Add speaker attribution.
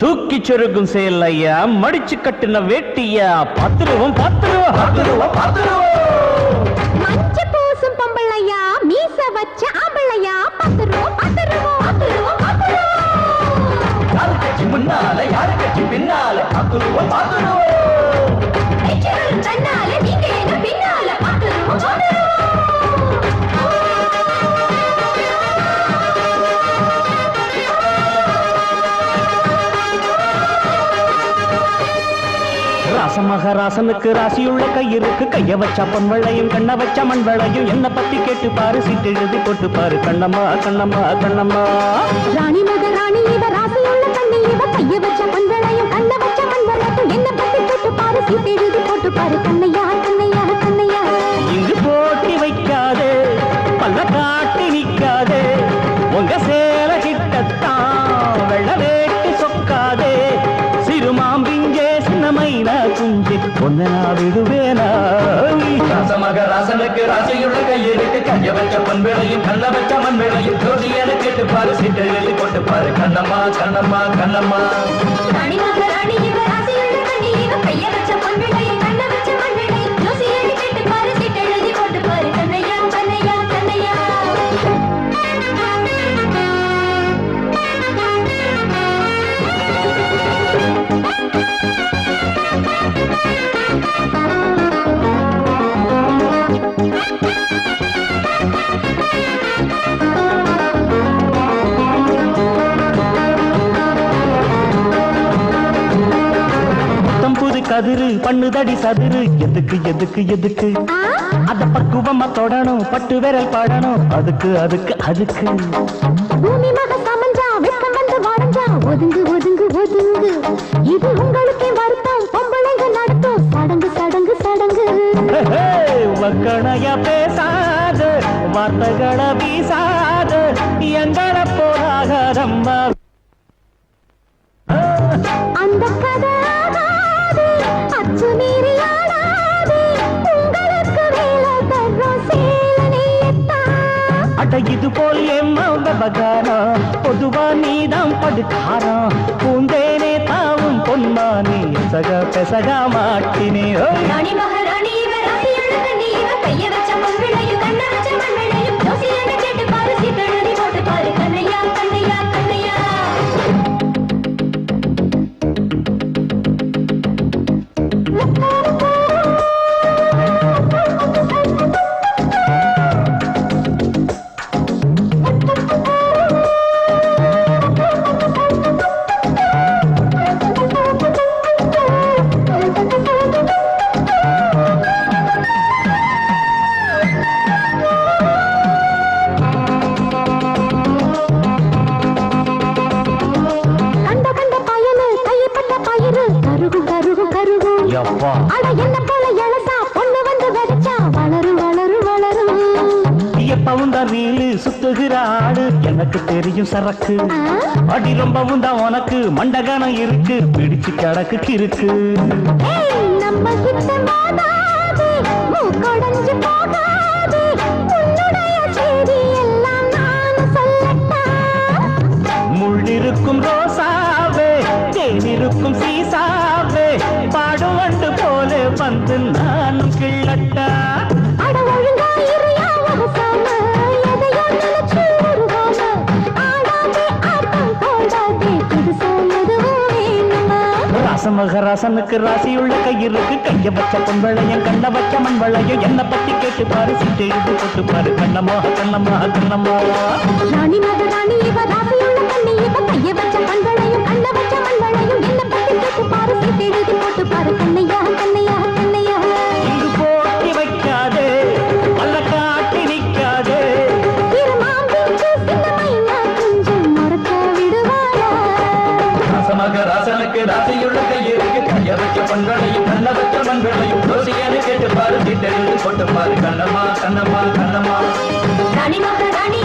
Speaker 1: தூக்கி சொருகும் செயல் ஐயா மடிச்சு கட்டின வேட்டியா பத்துருவோம் பத்துருவோம் பத்துருவோம் பத்துருவோம்.
Speaker 2: மஞ்ச பூசும் பொம்பளையா மீச வச்ச ஆம்பளையா பத்து ரூபா பத்து ரூபா பத்து ரூபா பத்து ரூபா
Speaker 1: யாரு கட்சி முன்னால யாரு கட்சி பின்னால பத்துருவோம்
Speaker 2: நெற்றிகளும் தன்னால
Speaker 1: ராசமகராசனுக்கு ராசியுள்ள கையிருக்கு கைய வச்ச பொன் வளையும் கண்ண வச்ச மண் வளையும் என்ன பத்தி கேட்டு பாரு சீட்டு எழுதி போட்டு பாரு கண்ணம்மா கண்ணம்மா கண்ணம்மா.
Speaker 2: ராணி
Speaker 1: மக குஞ்சு ஒன்ன நான் விடுவேனா
Speaker 3: ராசமகராசனுக்கு ராசியுள்ள கையெழுத்து கைய வச்ச பொன் வேளையும் கண்ண வச்ச மண் வேளையும் ஜோதியான கேட்டு பாரு சீட்டை எழுதி போட்டு பாரு கண்ணம்மா கண்ணம்மா கண்ணம்மா.
Speaker 2: ராணி மகராணி இவ ராசியுள்ள இவ கைய வச்ச மண்வளையும்
Speaker 1: கதிரு பண்ணுதடி சதுரு. எதுக்கு எதுக்கு எதுக்கு? அத பக்குவமா தொடணும் பட்டு விரல் பாடணும். அதுக்கு அதுக்கு அதுக்கு.
Speaker 2: பூமி மக சமஞ்சா வெப்பம் வந்து வரைஞ்சா ஒதுங்கு ஒதுங்கு ஒதுங்கு. இது உங்களுக்கே வருத்தம். பொம்பளைங்க நடத்தும். சடங்கு சடங்கு சடங்கு.
Speaker 1: மக்கணைய பேசாத. வார்த்தைகளை வீசாத. எங்களை போராகதம்மா அட இது போல் எம்மா விவகாரம் பொதுவா நீதான் படுக்காரம் பூந்தேனே தாவும் பொன்மானே சக பெசக மாட்டினே ஓய்.
Speaker 2: ராணி மகாராணி இவ ராசியுள்ள கண்ணி இவ கைய வச்ச மண்விளையும் கண்ண வச்ச மண்விளையும்
Speaker 1: நீலு சுத்துகிற ஆடு. எனக்கு தெரியும் சரக்கு? அடி ரொம்பவும் தான் உனக்கு. மண்டகனம் இருக்கு. பிடிச்சு கிடக்கு இருக்கு
Speaker 2: ஏய், நம்ம
Speaker 1: சீசாவே பாடும் வண்டு போல வந்து நானும் கிள்ளட்டா? ராசமகராசனுக்கு ராசியுள்ள கையிருக்கு கைய வச்ச பொன் வெள்ளையும் கண்ண வச்ச மண் வெள்ளையும் என்ன பத்தி கேட்டு பாரு சீட்டு எழுதி போட்டு பாரு கண்ணம்மா கண்ணம்மா கண்ணம்மா.
Speaker 2: ராணி மகராணி இவ ராசியுள்ள
Speaker 3: ராசமகராசனுக்கு ராசியுள்ள கைய வச்ச பொன் கண்ண வச்ச மண் வேளையும் கேட்டு பாரு சீட்டை போட்டு பாரு. கண்ணம்மா கண்ணம்மா கண்ணம்மா.
Speaker 2: ராணி மகராணி